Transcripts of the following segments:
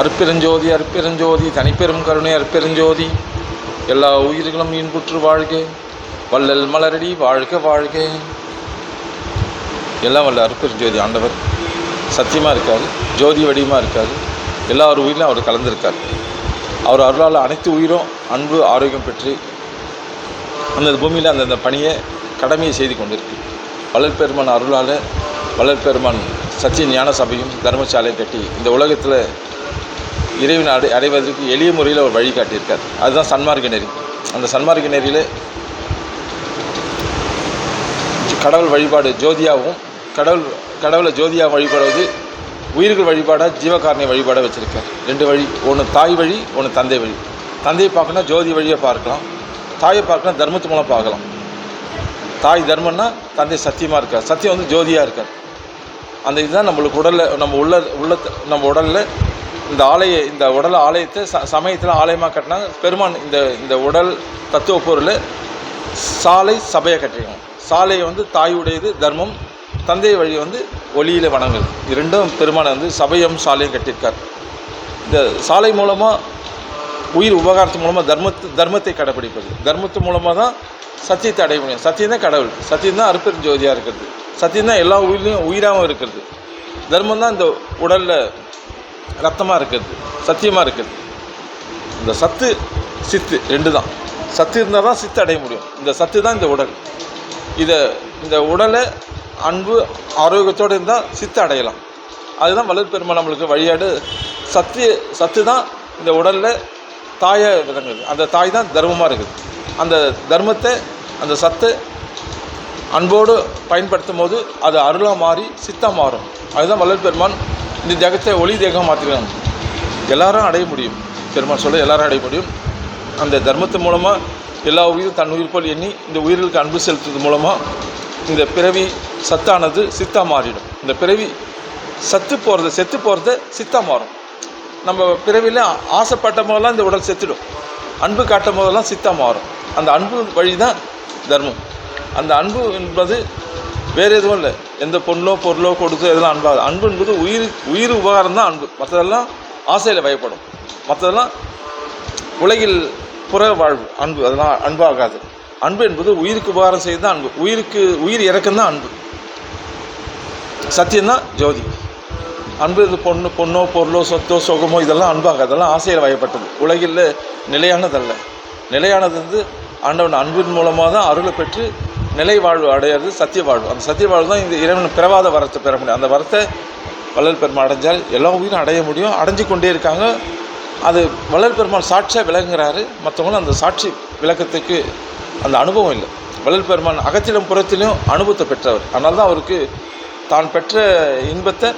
அற்பெருஞ்சோதி அற்பெருஞ்சோதி தனிப்பெரும் கருணை அற்பெருஞ்சோதி எல்லா உயிர்களும் இன்புற்று வாழ்க. வள்ளல் மலரடி வாழ்க வாழ்க. எல்லாம் வல்ல அருப்பெருஞ்சோதி ஆண்டவர். சத்தியமாக இருக்கார் ஜோதி வடிவமாக இருக்கார். எல்லா ஒரு உயிரிலும் அவர் கலந்திருக்கார். அவர் அருளால் அனைத்து உயிரும் அன்பு ஆரோக்கியம் பெற்று அந்த பூமியில் அந்தந்த பணியை கடமையை செய்து கொண்டிருக்கு. வள்ளல் பெருமான் அருளால் வளர்பெருமான் பெருமான் சத்திய ஞான சபையும் தர்மசாலையும் கட்டி இந்த உலகத்தில் இறைவனை அடை அடைவதற்கு எளிய முறையில் அவர் வழி காட்டியிருக்கார். அதுதான் சன்மார்க்க நெறி. அந்த சன்மார்க்க நெறியில் கடவுள் வழிபாடு ஜோதியாகவும் கடவுள் கடவுளை ஜோதியாக வழிபடுவது உயிர்கள் வழிபாடாக ஜீவகாரணை வழிபாடாக வச்சுருக்கார். ரெண்டு வழி ஒன்று தாய் வழி ஒன்று தந்தை வழி. தந்தையை பார்க்கணும் ஜோதி வழியை பார்க்கலாம். தாயை பார்க்கணும் தர்மத்து மூலம் பார்க்கலாம். தாய் தர்மம்னா தந்தை சத்தியமாக இருக்கார். சத்தியம் வந்து ஜோதியாக இருக்கார். அந்த இதுதான் நம்மளுக்கு உடலில் நம்ம உள்ள உள்ள நம்ம உடலில் இந்த ஆலய இந்த உடல் ஆலயத்தை ச சமயத்தில் ஆலயமாக கட்டினா பெருமான் இந்த இந்த உடல் தத்துவ பொருள் சாலை சபையை கட்டிருக்காங்க. சாலையை வந்து தாயுடையது தர்மம் தந்தை வழி வந்து ஒளியில் வணங்குது இரண்டும் பெருமானை வந்து சபையும் சாலையும் கட்டியிருக்கார். இந்த சாலை மூலமாக உயிர் உபகாரத்து மூலமாக தர்மத்து தர்மத்தை கடைப்பிடிப்பது தர்மத்து மூலமாக தான் சத்தியத்தை அடைய முடியும். சத்தியம் தான் கடவுள். சத்தியம் தான் அருப்பெரும் ஜோதியாக இருக்கிறது. சத்தியம் தான் எல்லா உயிர்லையும் உயிராகவும் இருக்கிறது. தர்மம் தான் இந்த உடலில் ரத்தமாக இருக்கிறது சத்தியமாக இருக்கிறது இந்த சத்து சித்து ரெண்டு தான் சத்து இருந்தால் தான் சித்து அடைய முடியும். இந்த சத்து தான் இந்த உடல். இதை இந்த உடலை அன்பு ஆரோக்கியத்தோடு இருந்தால் சித்து அடையலாம். அதுதான் வளர் பெருமாள் நம்மளுக்கு வழியாடு சத்து சத்து தான் இந்த உடலில் தாயை விளங்குது. அந்த தாய் தான் தர்மமாக இருக்குது. அந்த தர்மத்தை அந்த சத்தை அன்போடு பயன்படுத்தும் போது அது அருளாக மாறி சித்தாக மாறும். அதுதான் வள்ளல் பெருமான் இந்த தேகத்தை ஒளி தேகம் மாற்றிக்கலாம் எல்லாரும் அடைய முடியும். பெருமாள் சொல்ல எல்லாரும் அடைய முடியும். அந்த தர்மத்து மூலமாக எல்லா உயிரும் தன் உயிர் போல் எண்ணி இந்த உயிர்களுக்கு அன்பு செலுத்துறது மூலமாக இந்த பிறவி சத்தானது சித்தா மாறிடும். இந்த பிறவி சத்து போகிறது செத்து போகிறது சித்தா மாறும். நம்ம பிறவியில் ஆசைப்பட்ட போதெல்லாம் இந்த உடல் செத்துடும். அன்பு காட்டும் போதெல்லாம் சித்தா மாறும். அந்த அன்பு வழி தான் தர்மம். அந்த அன்பு என்பது வேறு எதுவும் இல்லை. எந்த பொண்ணோ பொருளோ கொடுத்து எதெல்லாம் அன்பாகுது அன்பு என்பது உயிர் உயிர் உபகாரம் தான் அன்பு. மற்றதெல்லாம் ஆசையில் பயப்படும். மற்றதெல்லாம் உலகில் புற வாழ்வு அன்பு. அதெல்லாம் அன்பாகாது. அன்பு என்பது உயிருக்கு உபகாரம் செய்து தான் அன்பு. உயிருக்கு உயிர் இறக்கம் தான் அன்பு. சத்தியம்தான் ஜோதி. அன்பு இது பொண்ணு பொண்ணோ பொருளோ சொத்தோ சுகமோ இதெல்லாம் அன்பாக அதெல்லாம் ஆசையில் வயப்பட்டது உலகில் நிலையானதல்ல. நிலையானது வந்து ஆண்டவன் அன்பின் மூலமாக தான் அருளை பெற்று நிலை வாழ்வு அடையிறது சத்திய வாழ்வு அந்த சத்திய வாழ்வு தான் இந்த இறைவன் பிறவாத வரத்தை பெற முடியும். அந்த வரத்தை வள்ளல் பெருமாள் அடைஞ்சால் எல்லா உயிரும் அடைய முடியும். அடைஞ்சு கொண்டே இருக்காங்க. அது வள்ளல் பெருமாள் சாட்சியாக விளங்குகிறாரு மற்றவங்களும் அந்த சாட்சி விளக்கத்துக்கு அந்த அனுபவம் இல்லை. வள்ளல் பெருமான் அகத்திலும் புறத்திலும் அனுபவத்தை பெற்றவர். அதனால தான் அவருக்கு தான் பெற்ற இன்பத்தை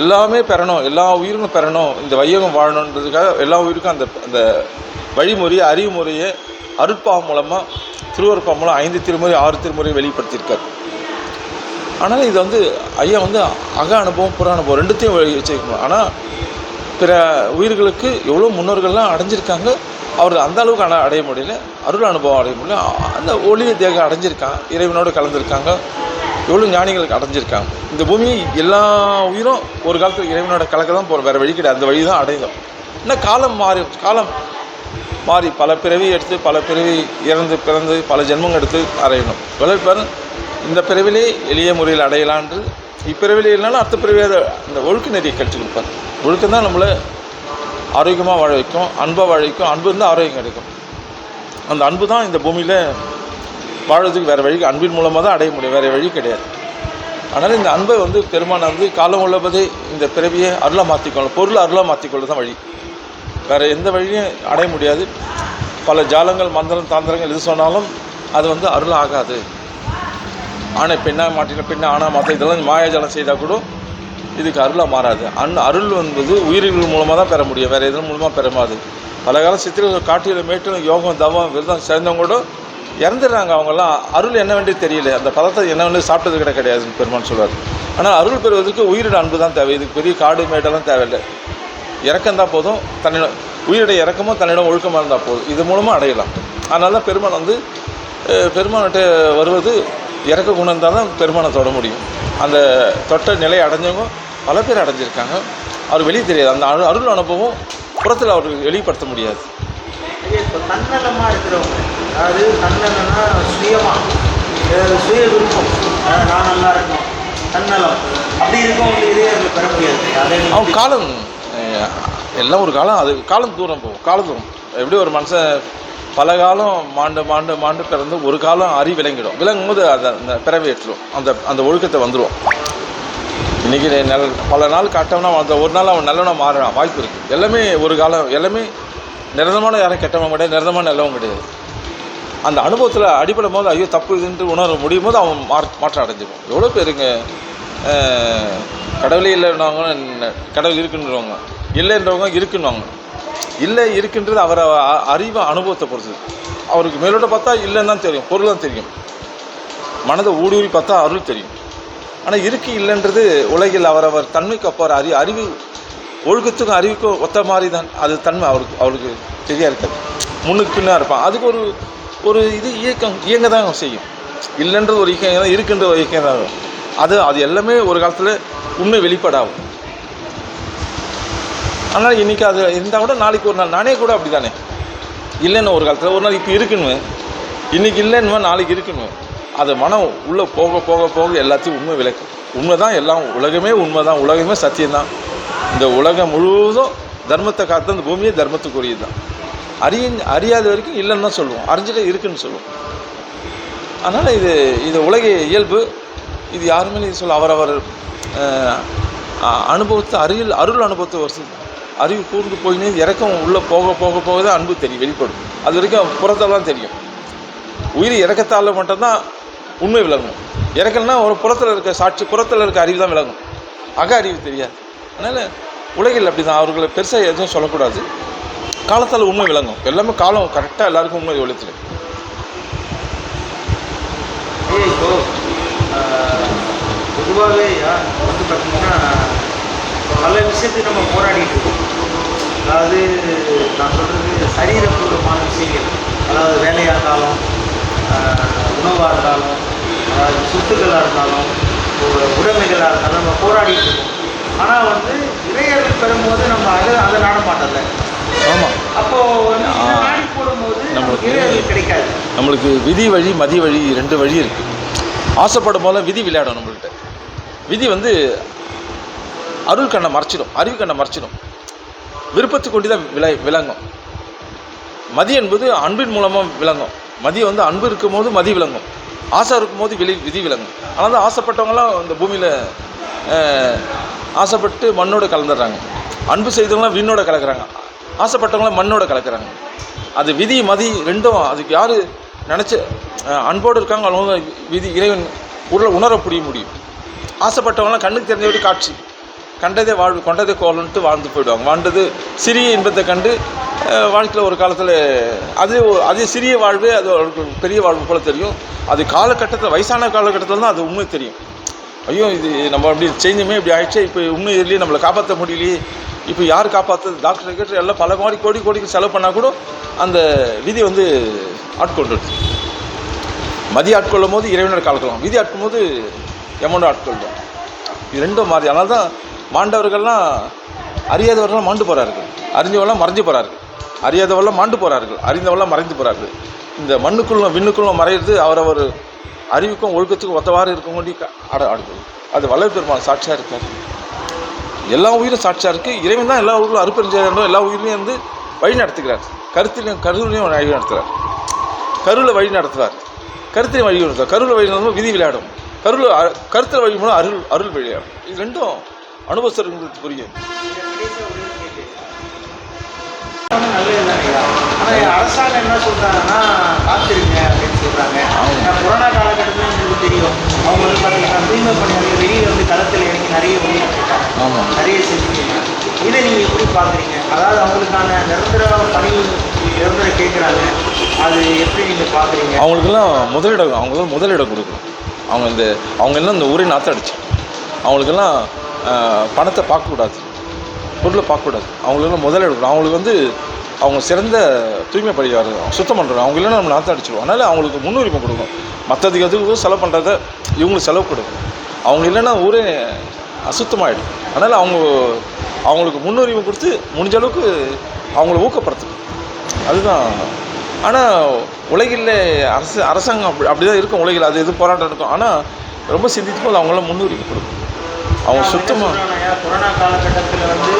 எல்லாமே பெறணும். எல்லா உயிரும் பெறணும். இந்த வையகம் வாழணுன்றதுக்காக எல்லா உயிருக்கும் அந்த அந்த வழிமுறையை அறிவுமுறையை அருட்பா மூலமாக திருவருப்பா மூலம் ஐந்து திருமுறை ஆறு திருமுறை வெளிப்படுத்தியிருக்கார். ஆனால் இது வந்து ஐயா வந்து அக அனுபவம் புற அனுபவம் ரெண்டுத்தையும் வச்சுக்கணும் ஆனால் பிற உயிர்களுக்கு எவ்வளோ முன்னோர்கள்லாம் அடைஞ்சிருக்காங்க அவர் அந்த அளவுக்கு அட அடைய முடியல. அருள் அனுபவம் அடைய முடியல. அந்த ஒளிய தேகம் அடைஞ்சிருக்காங்க இறைவனோடு கலந்துருக்காங்க எவ்வளோ ஞானிகளுக்கு அடைஞ்சிருக்காங்க. இந்த பூமி எல்லா உயிரும் ஒரு காலத்தில் இறைவனோட கலக்க தான் போகிற வேறு வழி கிடையாது. அந்த வழி தான் அடைந்தோம் ஏன்னா காலம் மாறி காலம் மாறி பல பிறவி எடுத்து பல பிறவி இறந்து பிறந்து பல ஜென்மம் எடுத்து அடையணும் வளர்ப்பார் இந்த பிறவிலே எளிய முறையில் அடையலான்று இப்பிறவிலே இல்லைனாலும் அடுத்த பிறவியாக அந்த ஒழுக்க நெறியை கற்றுக் கொடுப்பார். ஒழுக்கம் தான் நம்மளை ஆரோக்கியமாக வாழ வைக்கும் அன்பாக வாழ வைக்கும் அன்பு இருந்தால் ஆரோக்கியம் கிடைக்கும். அந்த அன்பு தான் இந்த பூமியில் வாழ்றதுக்கு வேறு வழி அன்பின் மூலமாக தான் அடைய முடியும் வேறு வழி கிடையாது. அதனால் இந்த அன்பை வந்து பெருமானை வந்து காலம் உள்ளபதே இந்த பிறவியை அருளாக மாற்றிக்கொள்ளும் பொருளை அருளாக மாற்றிக்கொள்ள தான் வழி. வேறு எந்த வழியும் அடைய முடியாது. பல ஜாலங்கள் மந்திரம் தாந்திரங்கள் எது சொன்னாலும் அது வந்து அருள் ஆகாது ஆணை பெண்ணாக மாட்டின பெண்ணை ஆணாக மாற்ற இதெல்லாம் மாயாஜாலம் செய்தால் கூட இதுக்கு அருளாக மாறாது. அன் அருள் என்பது உயிரிகள் மூலமாக தான் பெற முடியும். வேறு எதன் மூலமாக பெறமாது பல காலம் சித்திர காட்டியில் மேட்டிலும் யோகம் தவம் விரதம் சேர்ந்தவங்க கூட இறந்துடுறாங்க. அவங்கெல்லாம் அருள் என்னவென்றே தெரியல. அந்த பதத்தை என்னவென்று சாப்பிட்டது கிட கிடையாதுன்னு பெருமான் சொல்வார். ஆனால் அருள் பெறுவதற்கு உயிரிட அன்பு தான் தேவை. இதுக்கு பெரிய காடு மேடெல்லாம் தேவையில்லை. இறக்கம் தான் போதும். தன்னிடம் உயிருடைய இறக்கமும் தன்னிடம் ஒழுக்கமாக இருந்தால் போதும். இது மூலமாக அடையலாம். அதனால தான் பெருமான் வந்து பெருமான்கிட்ட வருவது இறக்க குணம் இருந்தால் தான் பெருமானை தொட முடியும். அந்த தொட்ட நிலை அடைஞ்சவங்க பல பேர் அடைஞ்சிருக்காங்க. அவர் வெளியே தெரியாது. அந்த அரு அருள் அனுபவம் புறத்தில் அவர் வெளிப்படுத்த முடியாது. இப்போ தன்னலமாக இருக்கிறவங்க. அதாவது தன்னலம்னா சுயமா. அதாவது சுய விருப்பம். அதாவது நான் நல்லா இருக்கணும். தன்னலம். அப்படி இருக்கவங்களுக்கு இதே அதில் பெற முடியாது. அவன் காலம் எல்லாம் ஒரு காலம் அது காலம் தூரம் போகும் காலம் தூரம். எப்படி ஒரு மனுஷன் பல காலம் மாண்டு மாண்டு மாண்டு பிறந்து ஒரு காலம் அறி விளங்கிடும். விளங்கும் போது அதை அந்த பிறவி ஏற்றுடும் அந்த அந்த ஒழுக்கத்தை வந்துடும் இன்றைக்கி நல்ல பல நாள் கட்டவனா அந்த ஒரு நாள் அவன் நல்லவனாக மாற வாய்ப்பு இருக்குது எல்லாமே ஒரு காலம் எல்லாமே நிரந்தரமான யாரும் கெட்டவன் கிடையாது நிரந்தரமான நல்லவன் கிடையாது. அந்த அனுபவத்தில் அடிப்படும் போது ஐயோ தப்பு இதுன்ட்டு உணர முடியும் போது அவன் மா மாற்றம் அடைஞ்சிடும் எவ்வளோ பேருங்க கடவுளே இல்லைன்றவங்க கடவுள் இருக்குன்றவங்க. இல்லைன்றவங்க இருக்குன்னுவாங்க. இல்லை இருக்குன்றது அவரை அறிவை அறிவு அனுபவத்தை பொறுத்தது. அவருக்கு மேலோட பார்த்தா இல்லைன்னு தான் தெரியும் பொருள் தான் தெரியும். மனதை ஊடுருவி பார்த்தா அருள் தெரியும். ஆனால் இருக்கு இல்லைன்றது உலகில் அவரவர் தன்மைக்கு அப்பார் அறி அறிவு ஒழுக்கத்துக்கும் அறிவுக்கும் ஒத்த மாதிரி தான். அது தன்மை அவருக்கு அவருக்கு சரியாக இருக்காது. முன்னுக்கு பின்னாக இருப்பான். அதுக்கு ஒரு ஒரு இது இயக்கம் இயங்க தான் செய்யும். இல்லைன்றது ஒரு இயக்கம் தான் இருக்குன்ற ஒரு இயக்கம் தான். இருக்கும். அது அது எல்லாமே ஒரு காலத்தில் உண்மை வெளிப்பாடாகும். ஆனால் இன்றைக்கி அது இருந்தால் கூட நாளைக்கு ஒரு நாள். நானே கூட அப்படி தானே இல்லைன்னு ஒரு காலத்தில் ஒரு நாள் இப்போ இருக்குன்னு இன்றைக்கி இல்லைன்னு நாளைக்கு இருக்குன்னு அது மனம் உள்ளே போக போக போக எல்லாத்தையும் உண்மை விளக்கு. உண்மை தான் எல்லாம் உலகமே உண்மை தான் உலகமே சத்தியம்தான். இந்த உலகம் முழுவதும் தர்மத்தை காத்த இந்த பூமியே தர்மத்துக்குரியது தான் அறிய அறியாத வரைக்கும் இல்லைன்னு தான் சொல்லுவோம். அறிஞ்சிட்டு இருக்குன்னு சொல்லுவோம். அதனால் இது இது உலக இயல்பு. இது யாருமே இது சொல்ல அவரவர் அனுபவத்தை அருகில் அருள் அனுபவத்தை வருஷம் அறிவு கூர்ந்து போயினே இறக்கம் உள்ளே போக போக போக தான் அன்பு தெரியும் வெளிப்படும். அது வரைக்கும் புறத்தெல்லாம் தான் தெரியும். உயிர் இறக்கத்தால் மட்டும்தான் உண்மை விளங்கும். இறக்கல்னா ஒரு புறத்தில் இருக்க சாட்சி புறத்தில் இருக்க அறிவு தான் விளங்கும். அக அறிவு தெரியாது. அதனால் உலகில் அப்படி தான் அவர்களை பெருசாக எதுவும் சொல்லக்கூடாது. காலத்தால் உண்மை விளங்கும். எல்லாமே காலம் கரெக்டாக எல்லாருக்கும் உண்மை ஒழிச்சிடும் பொதுவாகவே வந்து பார்த்தீங்கன்னா பல விஷயத்துக்கு நம்ம போராடிட்டு இருக்கோம். அதாவது நான் சொல்கிறது சரீரபூர்வமான விஷயங்கள். அதாவது வேலையாக இருந்தாலும் உணவாக இருந்தாலும் அதாவது சொத்துக்களாக இருந்தாலும் உடைமைகளாக இருந்தாலும் நம்ம போராடிட்டு இருக்கோம். ஆனால் வந்து இறையர்கள் பெறும்போது நம்ம அதை அதை நாட மாட்டோம்ல ஆமாம் அப்போது வந்து இதை நாடி போடும்போது நமக்கு நம்மளுக்கு- இறையர்கள் கிடைக்காது. நம்மளுக்கு விதி வழி மதி வழி ரெண்டு வழி இருக்குது ஆசைப்படும் போல விதி விளையாடும் நம்மள்கிட்ட விதி வந்து அருள் கண்ணை மறைச்சிடும் அறிவு கண்ணை மறைச்சிடும். விருப்பத்தை கொண்டு தான் விளை விளங்கும். மதி என்பது அன்பின் மூலமாக விளங்கும். மதி வந்து அன்பு இருக்கும் போது மதி விளங்கும். ஆசை இருக்கும்போது விளை விதி விளங்கும். ஆனால் தான் ஆசைப்பட்டவங்களாம் இந்த பூமியில் ஆசைப்பட்டு மண்ணோடு கலந்துடுறாங்க. அன்பு செய்தவங்களாம் விண்ணோட கலக்கிறாங்க. ஆசைப்பட்டவங்களாம் மண்ணோட கலக்கிறாங்க. அது விதி மதி ரெண்டும் அதுக்கு யார் நினச்ச அன்போடு இருக்காங்க அவங்க விதி இறைவன் உள்ள உணர புரிய முடியும். ஆசைப்பட்டவங்களாம் கண்ணுக்கு தெரிஞ்சபடி காட்சி. கண்டதே வாழ்வு கொண்டதே கோலன்ட்டு வாழ்ந்து போயிடுவாங்க. வாழ்ந்தது சிறிய இன்பத்தை கண்டு வாழ்க்கையில் ஒரு காலத்தில் அது அதே சிறிய வாழ்வே அது பெரிய வாழ்வு போல தெரியும். அது காலகட்டத்தில் வயசான காலகட்டத்தில் தான் அது உண்மை தெரியும். ஐயோ இது நம்ம அப்படி செஞ்சுமே இப்படி ஆயிடுச்சு இப்போ உண்மை இல்லையே நம்மளை காப்பாற்ற முடியலையே. இப்போ யார் காப்பாற்றுறது டாக்டர் கிட்ட எல்லாம் பல கோடி கோடி கோடிக்கு செலவு பண்ணால் கூட அந்த விதி வந்து ஆட்கொண்டுடுது மதிய ஆட்கொள்ளும் போது இறைவனர் கலக்கலாம் விதி ஆட்கும் போது எமௌண்ட் ஆட்கொள்ளும். இது ரெண்டும் மாறி. அதனால தான் மாண்டவர்கள்லாம் அறியாதவர்கள்லாம் மாண்டு போகிறார்கள் அறிஞ்சவெல்லாம் மறைஞ்சு போகிறார்கள் அறியாதவெல்லாம் மாண்டு போகிறார்கள் அறிந்தவெல்லாம் மறைந்து போகிறார்கள் இந்த மண்ணுக்குள்ளும் விண்ணுக்குள்ளும் மறையிறது அவரவர் அறிவுக்கும் ஒழுக்கத்துக்கும் ஒத்தவாறு இருக்கங்கொண்டி ஆட ஆடு அது வளர் பெருமாள் சாட்சியாக இருக்கார். எல்லா உயிரும் சாட்சியாக இருக்குது இறைவன் தான் எல்லா ஊர்களும் அருப்பெருஞ்சேரண்டும் எல்லா உயிரையும் வந்து வழி நடத்துகிறார். கருத்திலையும் கருவிலையும் வழி நடத்துகிறார். கருவில் வழி நடத்துவார். கருத்திலையும் வழி நடத்துவார். கருவில் வழி நடத்தும் விதி விளையாடும். கருவில் கருத்தில் வழி மூலம் அருள் அருள் விளையாடும். இது ரெண்டும் அனுபவஸ்தர்களுக்கு புரியும் அரசாங்கம் என்ன சொல்றாங்கன்னா காத்திருங்க அப்படின்னு சொல்றாங்க. கொரோனா காலகட்டத்தில் உங்களுக்கு தெரியும். அவங்க வந்து பார்த்தீங்கன்னா தூய்மை பணியாளர்கள் வெளியே வந்து களத்தில் இறங்கி நிறைய ஆமாம் நிறைய செஞ்சுருக்கீங்க. இதை நீங்கள் எப்படி பார்க்குறீங்க அதாவது அவங்களுக்கான நிரந்தர பணி நிரந்தர கேட்குறாங்க அது எப்படி நீங்கள் பார்க்குறீங்க அவங்களுக்கெல்லாம் முதலிடம் அவங்களுக்கெல்லாம் முதலிடம் கொடுக்கணும். அவங்க இந்த அவங்க எல்லாம் இந்த ஊரே நாற்று அடிச்சு. அவங்களுக்கெல்லாம் பணத்தை பார்க்கக்கூடாது. பொருளை பார்க்கக்கூடாது. அவங்களுக்கெல்லாம் முதல் எடுக்கணும். அவங்களுக்கு வந்து அவங்க சிறந்த தூய்மை பணியாளர் சுத்தம் பண்ணுறோம் அவங்க இல்லைன்னா நம்ம நாத்தம் அடிச்சிடுவோம் அதனால் அவங்களுக்கு முன்னுரிமை கொடுக்கும் மற்றதுக்கு எதுக்கு செலவு பண்ணுறத இவங்களுக்கு செலவு கொடுக்கும் அவங்க இல்லைன்னா ஊரே அசுத்தமாகிடும் அதனால் அவங்க அவங்களுக்கு முன்னுரிமை கொடுத்து முடிஞ்ச அளவுக்கு அவங்கள ஊக்கப்படுத்தணும். அதுதான். ஆனால் உலகில் அரசு அரசாங்கம் அப்படி அப்படி தான் இருக்கும். உலகில் அது எது போராட்டம் இருக்கும் ஆனால் ரொம்ப சிந்திக்கும் போது அவங்களாம் முன்னுரிமை கொடுக்கும் அவங்க சுத்தமாக கொரோனா காலகட்டத்தில் வந்து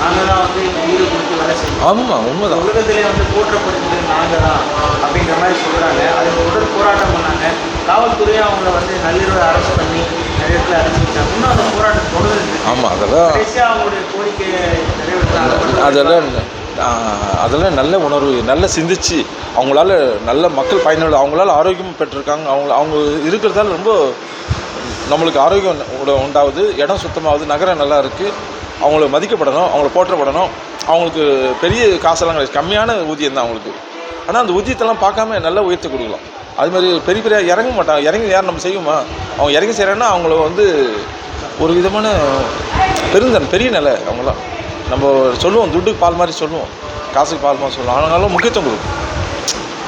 நாங்கள் தான் வந்து உயிரை கொடுத்து வேலை செஞ்சோம் ஆமாம் உண்மைதான். உலகத்திலே வந்து போற்றப்படுகிறது நாங்கள் தான் அப்படின்ற மாதிரி சொல்கிறாங்க அதுக்கு உடல் போராட்டம் பண்ணாங்க. காவல்துறையை அவங்கள வந்து நள்ளிரவு அரெஸ்ட் பண்ணி நிறைய இடத்துல அடைச்சி வச்சாங்க. இன்னும் அந்த போராட்டம் தொடருது. ஆமாம் அதெல்லாம் கடைசியாக அவங்களுடைய கோரிக்கையை நிறைவேற்றாங்க அதெல்லாம் அதெல்லாம் நல்ல உணர்வு நல்ல சிந்திச்சு அவங்களால நல்ல மக்கள் பயனுள்ள அவங்களால ஆரோக்கியம் பெற்றிருக்காங்க. அவங்க அவங்க இருக்கிறதால ரொம்ப நம்மளுக்கு ஆரோக்கியம் உண்டாகுது இடம் சுத்தமாகுது நகரம் நல்லா இருக்குது அவங்கள மதிக்கப்படணும் அவங்கள போற்றப்படணும். அவங்களுக்கு பெரிய காசெல்லாம் கிடையாது. கம்மியான ஊதியம் தான் அவங்களுக்கு. ஆனால் அந்த ஊதியத்தெல்லாம் பார்க்காம நல்லா உயர்த்தி கொடுக்கலாம். அது மாதிரி பெரிய பெரிய இறங்க மாட்டாங்க. இறங்கி யார் நம்ம செய்யுமா அவங்க இறங்கி செய்கிறாங்கன்னா அவங்கள வந்து ஒரு விதமான பெருந்தன் பெரிய நிலை அவங்களாம் நம்ம சொல்லுவோம் துட்டுக்கு பால் மாதிரி சொல்லுவோம். காசுக்கு பால் மாதிரி சொல்லுவோம். ஆனாலும் முக்கியத்துவம் கொடுக்கும்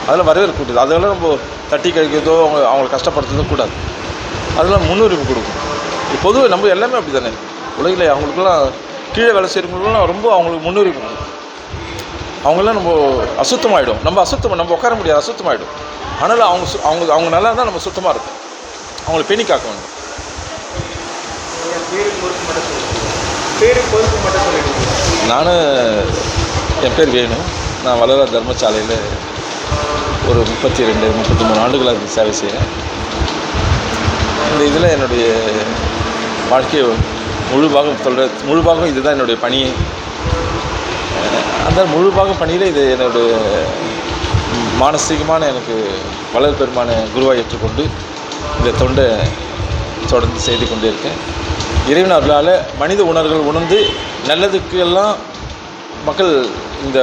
அதெல்லாம் வரவேற்கக்கூடியது அதெல்லாம் நம்ம தட்டி கழிக்கிறதோ அவங்க அவங்களை கஷ்டப்படுத்துறதோ கூடாது. அதெல்லாம் முன்னுரிமை கொடுக்கும். பொதுவாக நம்ம எல்லாமே அப்படி தானே உலகில் அவங்களுக்குலாம் கீழே வேலை செய்கிறவங்களுக்குலாம் ரொம்ப அவங்களுக்கு முன்னுரிமை கொடுக்கும். அவங்களாம் நம்ம அசுத்தமாயிடும். நம்ம அசுத்தம் நம்ம உட்கார முடியாது அசுத்தமாயிடும். ஆனாலும் அவங்க சு- அவங்க அவங்க நல்லா இருந்தால் நம்ம சுத்தமாக இருக்கும். அவங்கள பேணி காக்க வேண்டும். மட்டும் பொறுப்பு மட்டும் நான் என் பேர் வேணு. நான் வளர தர்மசாலையில் ஒரு முப்பத்தி ரெண்டு முப்பத்தி மூணு ஆண்டுகளாக சேவை செய்கிறேன் இந்த இதில் என்னுடைய வாழ்க்கையை முழு பாகம் சொல்கிற முழு பாகம் இதுதான் என்னுடைய பணி. அந்த முழு பாகம் பணியில் இது என்னுடைய மானசீகமான எனக்கு வளர் பெருமான குருவாக ஏற்றுக்கொண்டு இந்த தொண்டை தொடர்ந்து செய்து கொண்டே இருக்கேன். இறைவன் மனித உணர்வுகள் உணர்ந்து நல்லதுக்கு எல்லாம் மக்கள் இந்த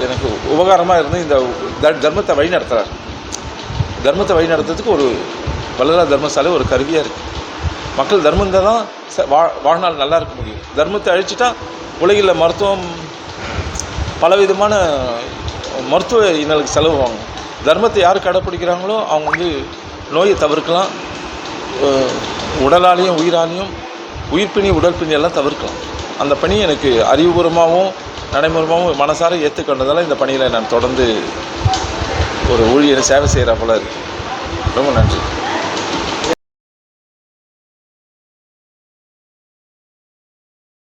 எனக்கு உபகாரமாக இருந்து இந்த த- தர்மத்தை வழி நடத்துகிறார் தர்மத்தை வழி நடத்துறதுக்கு ஒரு வள்ளலார் தர்மசாலை ஒரு கருவியாக இருக்குது மக்கள் தர்மம் இருந்தால் தான் வா வாழ்நாள் நல்லா இருக்க முடியும். தர்மத்தை அழிச்சிட்டா உலகில் மருத்துவம் பலவிதமான மருத்துவ இன்னலுக்கு செலவு வாங்கும். தர்மத்தை யார் கடைப்பிடிக்கிறாங்களோ அவங்க வந்து நோயை தவிர்க்கலாம். உடலாலையும் உயிராலையும் உயிர்ப்பிணி உடற்பிணி எல்லாம் தவிர்க்கலாம். அந்த பணி எனக்கு அறிவுபூர்வமாகவும் நடைமுறைமாகவும் மனசார ஏற்றுக்கொண்டதால் இந்த பணியில் நான் தொடர்ந்து ஒரு ஊழியரை சேவை செய்கிற போல இருக்கு. ரொம்ப நன்றி.